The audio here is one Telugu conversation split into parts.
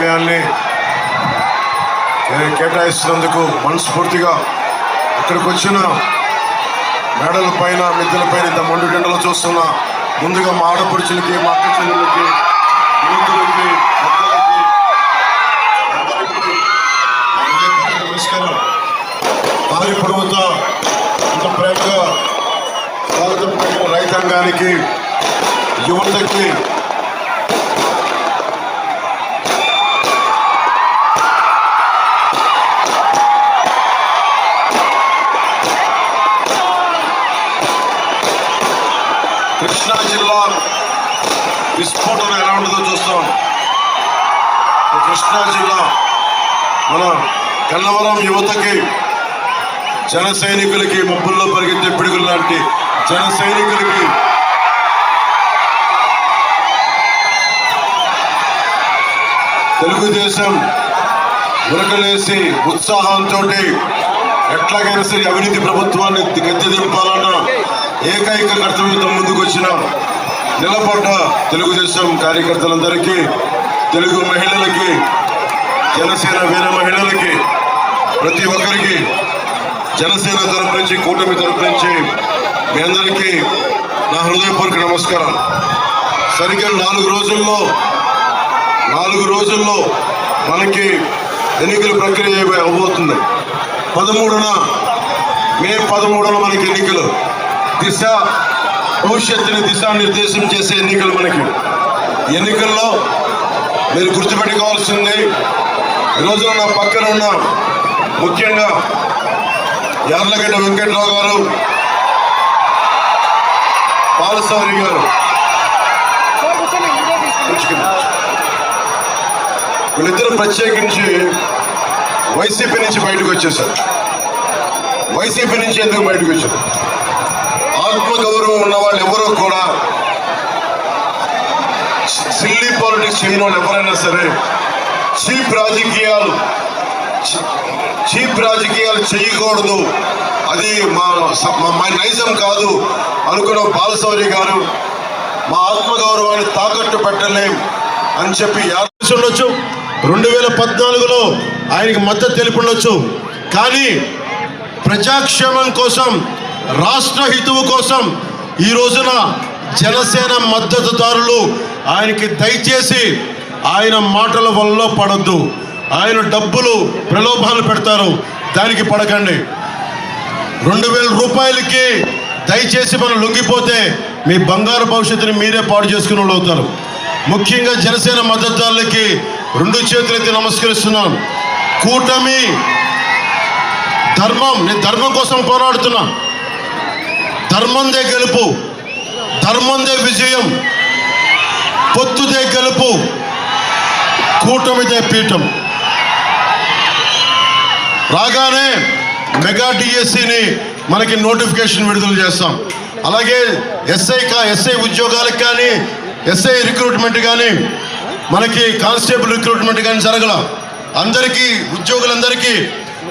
సమయాన్ని కేటాయిస్తున్నందుకు మనస్ఫూర్తిగా ఇక్కడికి వచ్చిన మేడల పైన మిద్దెల పైన ఇంత మండు గంటలు చూస్తున్న ముందుగా మా ఆడపడుచులకి మా అక్క చెల్లెలకి యువకులకి నమస్కారం భారీ పొడవుతో ఇంత ప్రేమగా స్వాగతం రైతాంగానికి యువతకి జిల్లా విస్ఫోటన ఎలా ఉంటుందో చూస్తాం. కృష్ణా జిల్లా మన గన్నవరం యువతకి జన సైనికులకి మబ్బుల్లో పరిగెత్తే పిడుగులు లాంటి జన సైనికులకి తెలుగుదేశం ఉరకలేసి ఉత్సాహంతో ఎట్లాగైనా సరే అవినీతి ప్రభుత్వాన్ని గద్దె దింపాలన్న ఏకైక కర్తవ్యంతో ముందుకు వచ్చిన నిలబడ్డ తెలుగుదేశం కార్యకర్తలందరికీ తెలుగు మహిళలకి జనసేన వీర మహిళలకి ప్రతి ఒక్కరికి జనసేన తరపు నుంచి కూటమి తరపు నుంచి మీ అందరికీ నా హృదయపూర్వక నమస్కారం సరిగ్గా నాలుగు రోజుల్లో నాలుగు రోజుల్లో మనకి ఎన్నికల ప్రక్రియ అవబోతుంది పదమూడున మే పదమూడున మనకి ఎన్నికలు. దిశ భవిష్యత్తుని దిశానిర్దేశం చేసే ఎన్నికలు మనకి. ఎన్నికల్లో మీరు గుర్తుపెట్టుకోవాల్సింది ఈరోజు నా పక్కన ఉన్న ముఖ్యంగా యార్లగడ్డ వెంకట్రావు గారు బాలసౌరి గారు. కూర్చుకోండి. వీళ్ళిద్దరూ ప్రత్యేకించి వైసీపీ నుంచి బయటకు వచ్చేసారు వైసీపీ నుంచి ఎందుకు బయటకు వచ్చారు? ఆత్మగౌరవం ఉన్న వాళ్ళు ఎవరో కూడా సిల్లీ పాలిటిక్స్ చేయని వాళ్ళు ఎవరైనా సరే చీప్ రాజకీయాలు చీప్ రాజకీయాలు చేయకూడదు. అది మా మా- నైజం కాదు. అనుకున్న బాలశౌరి గారు మా ఆత్మగౌరవాన్ని తాకట్టు పెట్టలేం అని చెప్పి ఉండొచ్చు. రెండు వేల పద్నాలుగులో ఆయనకి మద్దతు తెలిపి ఉండొచ్చు కానీ ప్రజాక్షేమం కోసం రాష్ట్ర హితువు కోసం ఈ రోజున జనసేన మద్దతుదారులు ఆయనకి దయచేసి ఆయన మాటల వల్ల పడద్దు. ఆయన డబ్బులు ప్రలోభాలు పెడతారు. దానికి పడకండి. రెండు వేల రూపాయలకి దయచేసి మనం లొంగిపోతే మీ బంగారు భవిష్యత్తుని మీరే పాడు చేసుకునే వాళ్ళు అవుతారు. ముఖ్యంగా జనసేన మద్దతుదారులకి రెండు చేతులైతే నమస్కరిస్తున్నాను. కూటమి ధర్మం నేను ధర్మం కోసం పోరాడుతున్నా. ధర్మందే గెలుపు. ధర్మందే విజయం. పొత్తుదే గెలుపు. కూటమిదే పీఠం. రాగానే మెగా డిఎస్సిని మనకి నోటిఫికేషన్ విడుదల చేస్తాం. అలాగే ఎస్ఐ కా ఎస్ఐ ఉద్యోగాలకు కానీ ఎస్ఐ రిక్రూట్మెంట్ కానీ మనకి కానిస్టేబుల్ రిక్రూట్మెంట్ కానీ జరగల. అందరికీ ఉద్యోగులందరికీ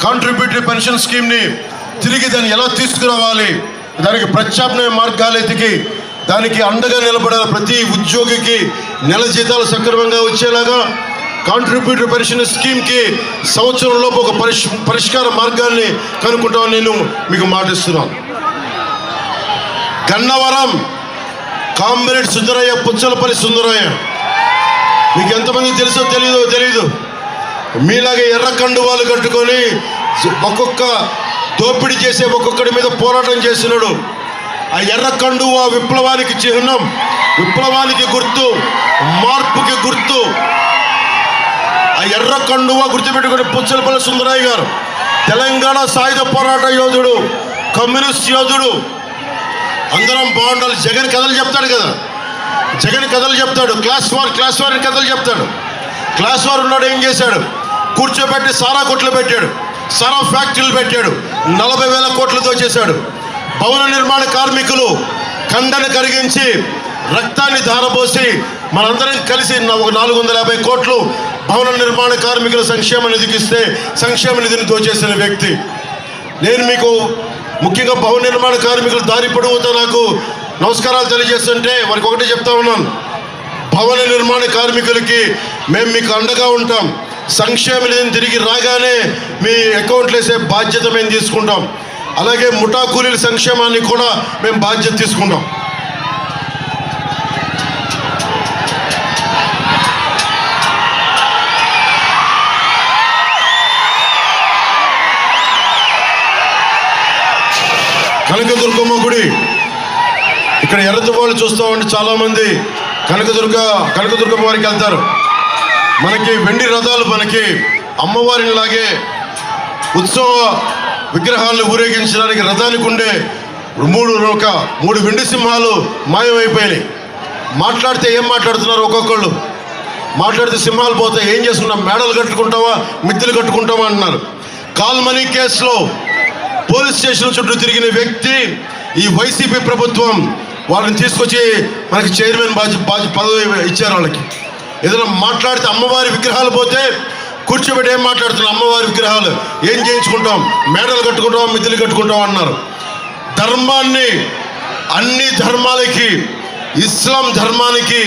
కాంట్రిబ్యూటరీ పెన్షన్ స్కీమ్ని తిరిగి దాన్ని ఎలా తీసుకురావాలి? దానికి ప్రత్యామ్నాయ మార్గాలు ఎతికి దానికి అండగా నిలబడాలి ప్రతి ఉద్యోగికి నెల జీతాలు సక్రమంగా వచ్చేలాగా కాంట్రిబ్యూటర్ పెన్షన్ స్కీమ్కి సంవత్సరంలోపు ఒక పరిష్ పరిష్కార మార్గాన్ని కనుక్కుంటామని నేను మీకు మాటిస్తున్నాను. గన్నవరం కామ్రేడ్ సుందరయ్య పుచ్చలపల్లి సుందరయ్య. మీకు ఎంతమంది తెలుసో తెలీదో తెలీదు. మీలాగే ఎర్ర కండువాలు కట్టుకొని ఒక్కొక్క దోపిడీ చేసే ఒక్కొక్కడి మీద పోరాటం చేసినాడు ఆ ఎర్ర కండువా విప్లవానికి చిహ్నం. విప్లవానికి గుర్తు మార్పుకి గుర్తు. ఆ ఎర్ర కండువా గుర్తుపెట్టుకుని పుచ్చలపల్లి సుందరయ్య గారు తెలంగాణ సాయుధ పోరాట యోధుడు కమ్యూనిస్ట్ యోధుడు. అందరం బాగుండాలి. జగన్ కథలు చెప్తాడు కదా. జగన్ కథలు చెప్తాడు. క్లాస్ వార్ క్లాస్ వార్ కథలు చెప్తాడు. క్లాస్ వార్ ఉన్నాడు ఏం చేశాడు? కూర్చోబెట్టి సారా కొట్లు పెట్టాడు. సారా ఫ్యాక్టరీలు పెట్టాడు. నలభై వేల కోట్లతో చేశాడు. భవన నిర్మాణ కార్మికులు కండను కరిగించి రక్తాన్ని ధారపోసి మనందరం కలిసి ఒక నాలుగు వందల యాభై కోట్లు భవన నిర్మాణ కార్మికుల సంక్షేమ నిధికి ఇస్తే సంక్షేమ నిధిని దోచేసిన వ్యక్తి. నేను మీకు ముఖ్యంగా భవన నిర్మాణ కార్మికులు దారి పొడవుతో నాకు నమస్కారాలు తెలియజేస్తుంటే వారికి ఒకటే చెప్తా ఉన్నాను. భవన నిర్మాణ కార్మికులకి మేము మీకు అండగా ఉంటాం. సంక్షేమ నిధిని తిరిగి రాగానే మీ అకౌంట్లు వేసే బాధ్యత మేము తీసుకుంటాం. అలాగే ముఠా కూలీల సంక్షేమాన్ని కూడా మేము బాధ్యత తీసుకుంటాం. కనకదుర్గమ్మ గుడి. ఇక్కడ ఎర్రత వాళ్ళు చూస్తూ ఉంటే చాలామంది. కనకదుర్గ కనకదుర్గమ్మ వారికి వెళ్తారు. మనకి వెండి రథాలు మనకి అమ్మవారిని లాగే ఉత్సవ విగ్రహాలను ఊరేగించడానికి రథానికి ఉండే మూడు ఒక మూడు వెండి సింహాలు మాయమైపోయినాయి. మాట్లాడితే ఏం మాట్లాడుతున్నారు ఒక్కొక్కళ్ళు? మాట్లాడితే సింహాలు పోతే ఏం చేసుకున్నాం మేడలు కట్టుకుంటావా? మిద్దెలు కట్టుకుంటావా అంటున్నారు. కాల్మనీ కేసులో పోలీస్ స్టేషన్ చుట్టూ తిరిగిన వ్యక్తి ఈ వైసీపీ ప్రభుత్వం వాళ్ళని తీసుకొచ్చి మనకి చైర్మన్ బాధ్య బాధ్య పదవి ఇచ్చారు వాళ్ళకి. ఏదైనా మాట్లాడితే అమ్మవారి విగ్రహాలు పోతే కూర్చోబెట్టి ఏం మాట్లాడుతున్నాం అమ్మవారి విగ్రహాలు. ఏం చేయించుకుంటాం? మేడలు కట్టుకుంటాం మిథులు కట్టుకుంటాం అన్నారు. ధర్మాన్ని అన్ని ధర్మాలకి ఇస్లాం ధర్మానికి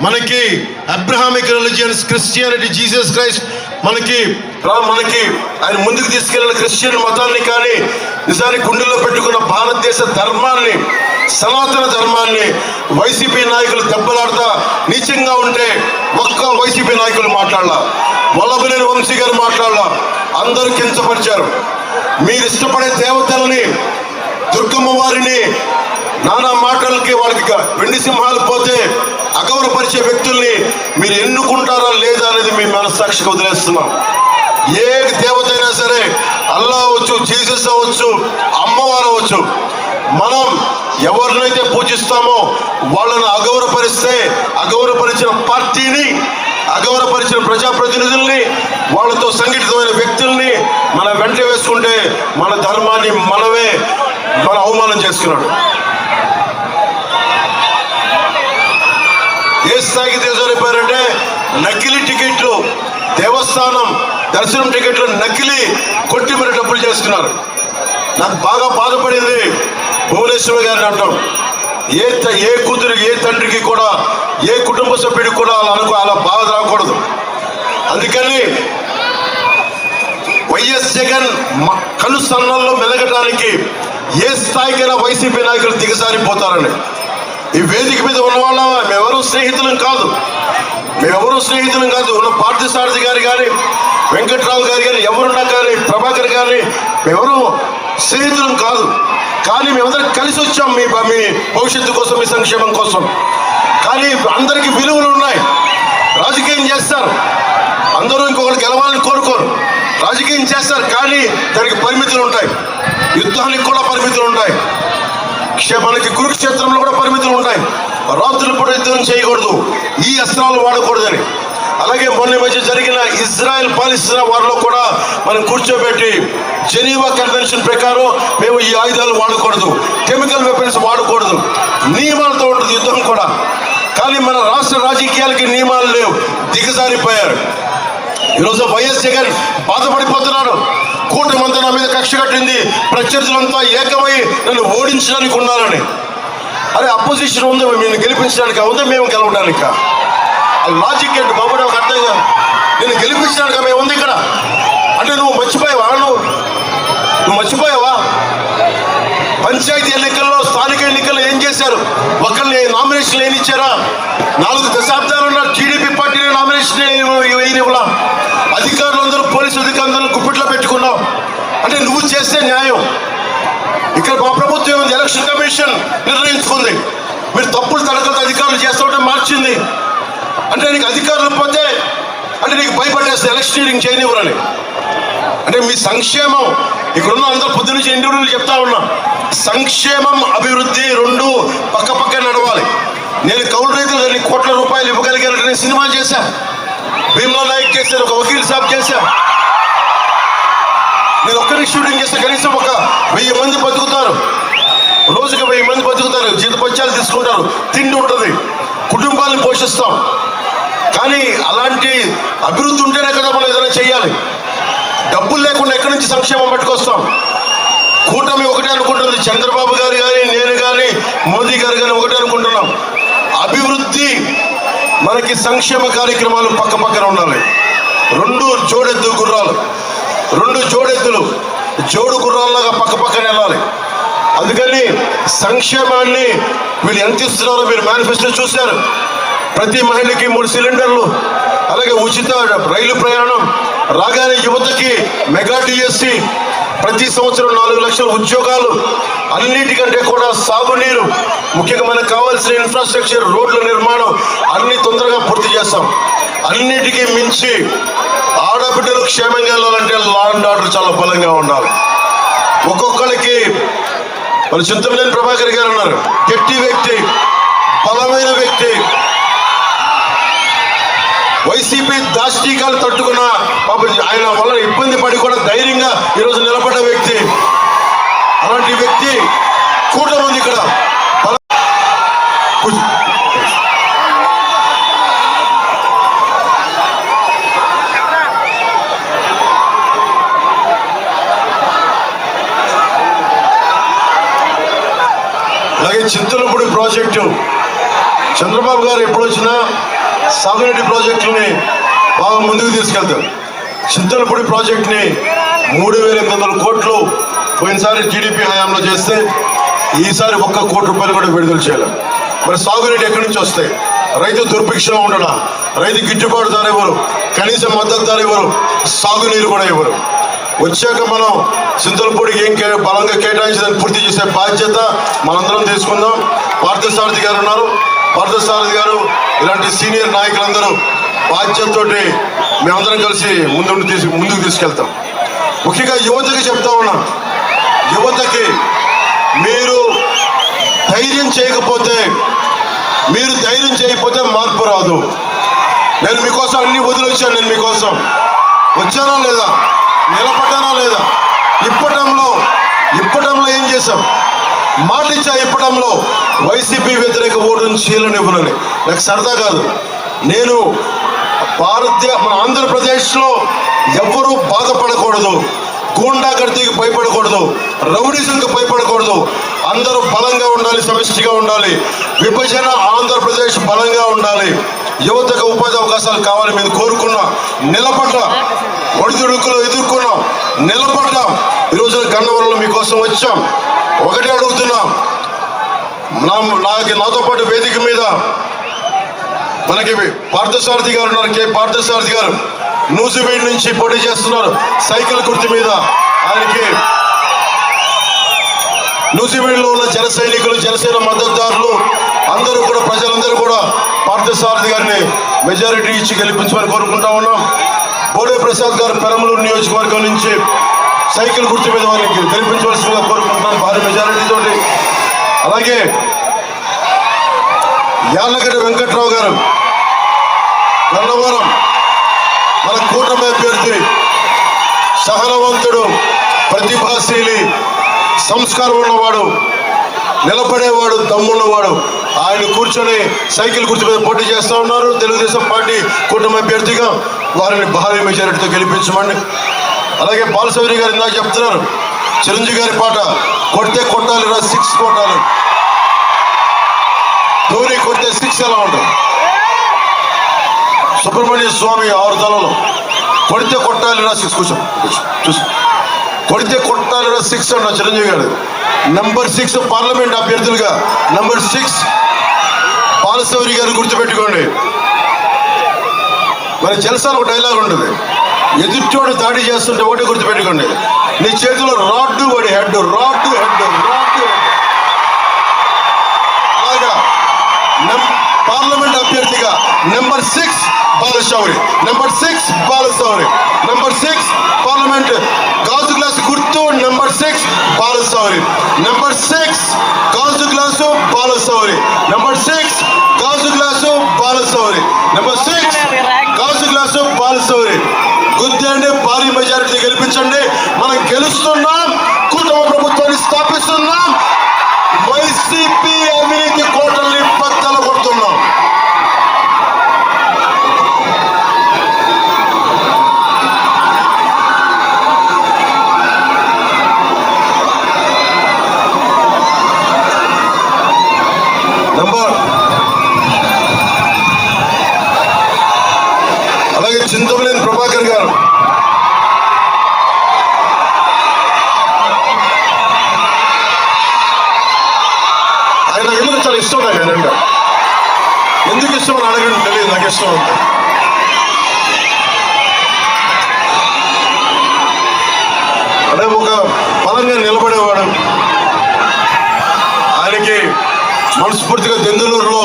మనకి Abrahamic religions Christianity Jesus Christ మనకి మనకి ఆయన ముందుకు తీసుకెళ్ళిన క్రిస్టియన్ మతాన్ని కానీ నిజానికి గుండెల్లో పెట్టుకున్న భారతదేశ ధర్మాన్ని సనాతన ధర్మాన్ని వైసీపీ నాయకులు దెబ్బలాడుతా నీచంగా ఉంటే ఒక్క వైసీపీ నాయకులు మాట్లాడాల. వల్లభనేని వంశీ గారు మాట్లాడాల. అందరూ కించపరిచారు. మీరు ఇష్టపడే దేవతలని దుర్గమ్మ వారిని నానా మాటలకి వాళ్ళకి వెండి సింహాలు పోతే అగౌరవపరిచే వ్యక్తుల్ని మీరు ఎన్నుకుంటారా లేదా అనేది మీ మనస్సాక్షికి వదిలేస్తున్నాం. ఏ దేవత అయినా సరే అల్లా అవ్వచ్చు జీసస్ అవ్వచ్చు అమ్మవారు అవ్వచ్చు మనం ఎవరినైతే పూజిస్తామో వాళ్ళను అగౌరవపరిస్తే అగౌరవపరిచిన పార్టీని అగౌరపరిచిన ప్రజాప్రతినిధుల్ని వాళ్ళతో సంఘటితమైన వ్యక్తుల్ని మన వెంట వేసుకుంటే మన ధర్మాన్ని మనమే మన అవమానం చేసుకున్నాడు ఏ స్థాయికి తీసుకెళ్ళిపోయారంటే నకిలీ టికెట్లు దేవస్థానం దర్శనం టికెట్లు నకిలీ కొట్టి మరి డబ్బులు చేసుకున్నారు నాకు బాగా బాధపడింది భువనేశ్వర్ గారిని అంటాం. ఏ త- ఏ కూతురు ఏ తండ్రికి కూడా ఏ కుటుంబ సభ్యుడికి కూడా అలా అనుకో అలా బాధ రాకూడదు. అందుకని వైఎస్ జగన్ కను సన్నల్లో మెలగటానికి ఏ స్థాయికైనా వైసీపీ నాయకులు దిగజారిపోతారని. ఈ వేదిక మీద ఉన్నవాళ్ళ మేమెవరూ స్నేహితులం కాదు. మేమెవరూ స్నేహితులం కాదు. ఉన్న పార్థసారథి గారు కానీ వెంకట్రావు గారు కానీ ఎవరున్నా కానీ ప్రభాకర్ కానీ మేమెవరూ స్నేహితులం కాదు. కానీ మేమందరం కలిసి వచ్చాం మీ మీ భవిష్యత్తు కోసం మీ సంక్షేమం కోసం. కానీ అందరికీ విలువలు ఉన్నాయి. రాజకీయం చేస్తారు. అందరూ ఇంకొకరు గెలవాలని కోరుకోరు. రాజకీయం చేస్తారు కానీ దానికి పరిమితులు ఉంటాయి. యుద్ధానికి కూడా పరిమితులు ఉంటాయి. క్షే- మనకి కురుక్షేత్రంలో కూడా పరిమితులు ఉంటాయి. రాత్రులు కూడా యుద్ధం చేయకూడదు. ఈ అస్త్రాలు వాడకూడదని. అలాగే మొన్న మధ్య జరిగిన ఇజ్రాయెల్ పాలిస్తున్న వారిలో కూడా మనం కూర్చోబెట్టి జెనీవా కన్వెన్షన్ ప్రకారం మేము ఈ ఆయుధాలు వాడకూడదు కెమికల్ వెపన్స్ వాడకూడదు నియమాలతో ఉంటుంది యుద్ధం కూడా. కానీ మన రాష్ట్ర రాజకీయాలకి నియమాలు లేవు దిగజారిపోయారు. ఈరోజు వైఎస్ జగన్ బాధపడిపోతున్నాడు కూటమంతా నా మీద కక్ష కట్టింది ప్రత్యర్థులంతా ఏకమై నన్ను ఓడించడానికి ఉన్నారని. అరే అపోజిషన్ ఉంది? మేము గెలిపించడానికి ఉందా? మేము గెలవడానికి లాజిక్ ఏంటి బాబు? నాకు అర్థం కాదు. నేను గెలిపించడానికి మేము ఉంది ఇక్కడ. అంటే నువ్వు మర్చిపోయావా? నువ్వు నువ్వు మర్చిపోయావా? పంచాయతీ ఎన్నికల్లో స్థానిక ఎన్నికల్లో ఏం చేశారు? ఒకరిని నామినేషన్ ఏమి ఇచ్చారా? నాలుగు దశాబ్దాలు ఉన్న టీడీపీ పార్టీని నామినేషన్ వేయనివ్వలా అధికారులందరూ పోలీసు అధికారులందరూ గుప్పిట్లో పెట్టుకున్నావు అంటే నువ్వు చేస్తే న్యాయం. ఇక్కడ మా ప్రభుత్వం ఎలక్షన్ కమిషన్ నిర్ణయించుకుంది. మీరు తప్పులు తడకలు అధికారులు చేస్తుంటే మార్చింది. అంటే నీకు అధికారులు పోతే అంటే నీకు భయపడేస్తే ఎలక్షనీరింగ్ చేయనివ్వరని. అంటే మీ సంక్షేమం ఇక్కడున్న అందరు పొద్దు నుంచి ఇండివిజువల్ చెప్తా ఉన్నా సంక్షేమం అభివృద్ధి రెండు పక్క పక్క నడవాలి. నేను కౌలు రైతులు కొన్ని కోట్ల రూపాయలు ఇవ్వగలిగానంటే నేను సినిమా చేశా. భీమ్లా నాయక్ చేశాను ఒక వకీల్ సాబ్ చేశా. నేను ఒక్కరికి షూటింగ్ చేస్తే కనీసం ఒక వెయ్యి మంది బతుకుతారు. రోజుకి వెయ్యి మంది బతుకుతారు జీతపత్యాలు తీసుకుంటారు. తిండి ఉంటుంది కుటుంబాలను పోషిస్తాం. కానీ అలాంటి అభివృద్ధి ఉంటేనే కదా మనం ఏదైనా చేయాలి. డబ్బులు లేకుండా ఎక్కడి నుంచి సంక్షేమం పట్టుకొస్తాం? కూటమి ఒకటే అనుకుంటుంది. చంద్రబాబు గారు కానీ నేను కానీ మోదీ గారు కానీ ఒకటే అనుకుంటున్నాం. అభివృద్ధి మనకి సంక్షేమ కార్యక్రమాలు పక్క పక్కన ఉండాలి. రెండు జోడెద్దు గుర్రాలు. రెండు జోడెద్దులు. జోడు గుర్రాల్లాగా పక్క పక్కన వెళ్ళాలి. అందుకని సంక్షేమాన్ని వీళ్ళు ఎంత ఇస్తున్నారో మీరు మేనిఫెస్టో చూశారు. ప్రతి మహిళకి మూడు సిలిండర్లు అలాగే ఉచిత రైలు ప్రయాణం. రాగానే యువతకి మెగా టీఎస్సీ ప్రతి సంవత్సరం నాలుగు లక్షల ఉద్యోగాలు అన్నిటికంటే కూడా సాగునీరు. ముఖ్యంగా మనకు కావాల్సిన ఇన్ఫ్రాస్ట్రక్చర్ రోడ్ల నిర్మాణం అన్ని తొందరగా పూర్తి చేస్తాం. అన్నిటికీ మించి ఆడబిడ్డలు క్షేమంగా వెళ్ళాలంటే లా అండ్ ఆర్డర్ చాలా బలంగా ఉండాలి. ఒక్కొక్కరికి మన చింతమనేని ప్రభాకర్ గారు అన్నారు గట్టి వ్యక్తి బలమైన వ్యక్తి. వైసీపీ దాష్టీకాలు తట్టుకున్న ఆయన వల్ల ఇబ్బంది పడి కూడా ధైర్యంగా ఈరోజు నిలబడ్డ వ్యక్తి. అలాంటి వ్యక్తి కూటమి ఉంది ఇక్కడ. అలాగే చింతలపూడి ప్రాజెక్టు. చంద్రబాబు గారు ఎప్పుడు వచ్చినా సాగునీటి ప్రాజెక్టుని బాగా ముందుకు తీసుకెళ్తాం చింతలపూడి ప్రాజెక్ట్ని మూడు వేల ఎనిమిది వందల కోట్లు పోయినసారి టీడీపీ హయాంలో చేస్తే ఈసారి ఒక్క కోటి రూపాయలు కూడా విడుదల చేయాలి. మరి సాగునీటి ఎక్కడి నుంచి వస్తాయి? రైతు దుర్భిక్షంగా ఉండడం? రైతు గిట్టుబాటు ధర ఇవ్వరు కనీస మద్దతు ధర ఇవ్వరు సాగునీరు కూడా ఇవ్వరు వచ్చాక మనం సింతలపూడికి ఏం కే- బలంగా కేటాయించదని పూర్తి చేసే బాధ్యత మనందరం తీసుకుందాం. పార్థసారథి గారు ఉన్నారు. పార్థసారథి గారు ఇలాంటి సీనియర్ నాయకులందరూ బాధ్యతతో మేమందరం కలిసి ముందుండి తీసు ముందుకు తీసుకెళ్తాం. ముఖ్యంగా యువతకి చెప్తా ఉన్నాం యువతకి మీరు ధైర్యం చేయకపోతే మీరు ధైర్యం చేయకపోతే మార్పు రాదు. నేను మీకోసం అన్ని వదిలొచ్చాను నేను మీకోసం. వచ్చానా లేదా? నిలబడ్డానా లేదా? ఇప్పటంలో ఇప్పటంలో ఏం చేశాం? మాట ఇచ్చా ఇప్పడంలో వైసీపీ వ్యతిరేక ఓటును చీలనివ్వనని. నాకు సరదా కాదు. నేను భారతీయ మన ఆంధ్రప్రదేశ్లో ఎవరూ బాధపడకూడదు. గూండాగర్దీకి భయపడకూడదు. రౌడీజంకి భయపడకూడదు. అందరూ బలంగా ఉండాలి సమిష్టిగా ఉండాలి. విభజన ఆంధ్రప్రదేశ్ బలంగా ఉండాలి. యువతకు ఉపాధి అవకాశాలు కావాలి మేము కోరుకున్నాం నిలబడ్డ ఒడిదుడుకులు ఎదుర్కొన్నాం నిలబడ్డ కన్నవరంలో మీకోసం వచ్చాం. ఒకటే అడుగుతున్నాం. నా నాకు నాతో పాటు వేదిక మీద మనకి పార్థసారథి గారు ఉన్నారు. కే పార్థసారథి గారు నూజివీడ్ నుంచి పోటీ చేస్తున్నారు. సైకిల్ గుర్తు మీద ఆయనకి నూజివీడ్లో ఉన్న జన సైనికులు జనసేన మద్దతుదారులు అందరూ కూడా ప్రజలందరూ కూడా పార్థసారథి గారిని మెజారిటీ ఇచ్చి గెలిపించమని కోరుకుంటా ఉన్నాం. బోడే ప్రసాద్ గారు పెరమలూరు నియోజకవర్గం నుంచి సైకిల్ గుర్తు మీద వారికి గెలిపించవలసిందిగా కోరుకుంటున్నాను. భారీ మెజారిటీతో అలాగే యాలగడ్డ వెంకట్రావు గారు గన్నవరం మన కూటమి అభ్యర్థి సహనవంతుడు ప్రతిభాశీలి సంస్కారం ఉన్నవాడు నిలబడేవాడు దమ్మున్నవాడు. ఆయన కూర్చొని సైకిల్ గుర్తు మీద పోటీ చేస్తూ ఉన్నారు. తెలుగుదేశం పార్టీ కూటమి అభ్యర్థిగా వారిని భారీ మెజారిటీతో గెలిపించమని అలాగే బాలసౌరి గారు ఇందాక చెప్తున్నారు. చిరంజీవి గారి పాట కొడితే కొట్టాలి రా సిక్స్ కొట్టాలి. ధోని కొడితే సిక్స్ ఎలా ఉంటుంది? సుబ్రహ్మణ్య స్వామి ఆరు తలలో. కొడితే కొట్టాలి రా సిక్స్. కూర్చో చూసి. కొడితే కొట్టాలి రా సిక్స్ అన్న చిరంజీవి గారు. నంబర్ సిక్స్ పార్లమెంట్ అభ్యర్థులుగా నంబర్ సిక్స్ బాలశౌరి గారు గుర్తుపెట్టుకోండి. మరి జలసాలు ఒక డైలాగ్ ఉంటుంది. ఎదుటోడు దాడి చేస్తుంటే ఒకటి గుర్తుపెట్టుకోండి. నీ చేతిలో రాడ్డు వాడి హెడ్ రాడ్డు హెడ్ రాడ్డు అలాగా పార్లమెంట్ అభ్యర్థిగా number six Balashowry. Number six Balashowry. Number six parliament గాజు గ్లాసు గుర్తు number six Balashowry. Number six గాజు గ్లాసు బాలశౌరి. నెంబర్ సిక్స్ గాజు గ్లాసు బాలశౌరి. నెంబర్ సిక్స్ గాజు గ్లాసు బాలశౌరి గుర్తండి భారీ మెజారిటీ గెలిపించండి మనం గెలుస్తున్నాం కుటుంబ ప్రభుత్వాన్ని స్థాపిస్తున్నాం వైసీపీ అవినీతి కోటల్ని బద్దలు కొడుతున్నాం జెండా ఎందుకు ఇష్టం అని అడగండి తెలియదు నాకు ఇష్టం అంతే అంటే ఒక బలంగా నిలబడేవాడు ఆయనకి మనస్ఫూర్తిగా దెందులూరులో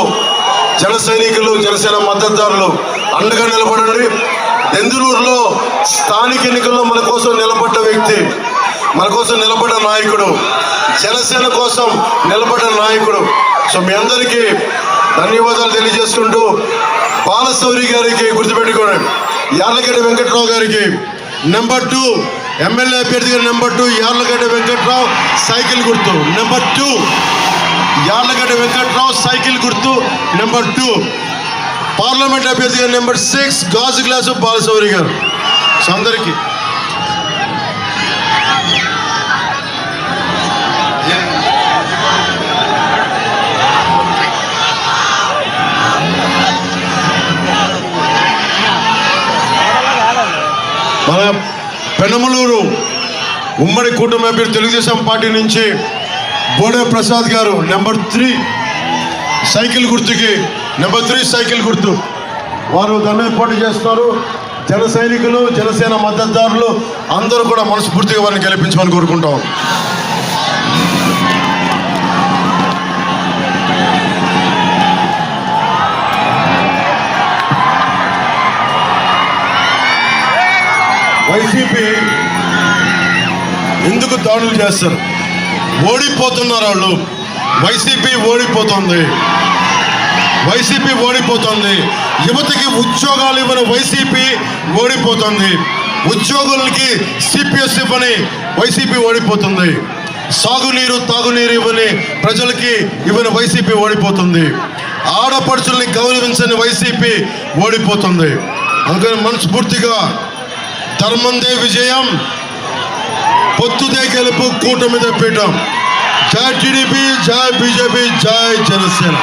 జన సైనికులు జనసేన మద్దతుదారులు అండగా నిలబడండి. దెందులూరులో స్థానిక ఎన్నికల్లో మన కోసం నిలబడ్డ వ్యక్తి మన కోసం నిలబడ్డ నాయకుడు జనసేన కోసం నిలబడ్డ నాయకుడు. సో మీ అందరికీ ధన్యవాదాలు తెలియజేసుకుంటూ బాలశౌరి గారికి గుర్తుపెట్టుకోండి. యార్లగడ్డ వెంకట్రావు గారికి నెంబర్ టూ ఎమ్మెల్యే అభ్యర్థిగా number two Yarlagadda Venkatrao cycle గుర్తు. Number two. Yarlagadda Venkatrao cycle గుర్తు నెంబర్ టూ. పార్లమెంట్ అభ్యర్థిగా నెంబర్ సిక్స్ గాజు గ్లాసు బాలశౌరి గారు. సో అందరికీ. మన పెనమలూరు ఉమ్మడి కూటమి అభ్యర్థి తెలుగుదేశం పార్టీ నుంచి బోడే ప్రసాద్ గారు నెంబర్ త్రీ. సైకిల్ గుర్తుకి నెంబర్ త్రీ సైకిల్ గుర్తు. వారు దాని మీద పోటీ చేస్తున్నారు జన సైనికులు జనసేన మద్దతుదారులు అందరూ కూడా మనస్ఫూర్తిగా వారిని గెలిపించమని కోరుకుంటాం. వైసీపీ ఎందుకు దాడులు చేస్తారు? ఓడిపోతున్నారు వాళ్ళు. వైసీపీ ఓడిపోతుంది. వైసీపీ ఓడిపోతుంది. యువతకి ఉద్యోగాలు ఇవ్వని వైసీపీ ఓడిపోతుంది. ఉద్యోగులకి సిపిఎస్ ఇవ్వని వైసీపీ ఓడిపోతుంది. సాగునీరు తాగునీరు ఇవ్వని ప్రజలకి ఇవ్వని వైసీపీ ఓడిపోతుంది. ఆడపడుచుల్ని గౌరవించని వైసీపీ ఓడిపోతుంది. అందుకని మనస్ఫూర్తిగా ధర్మందే విజయం. పొత్తుదే గెలుపు కూటమిదే పీఠం జై టీడీపీ జై బీజేపీ జై జనసేన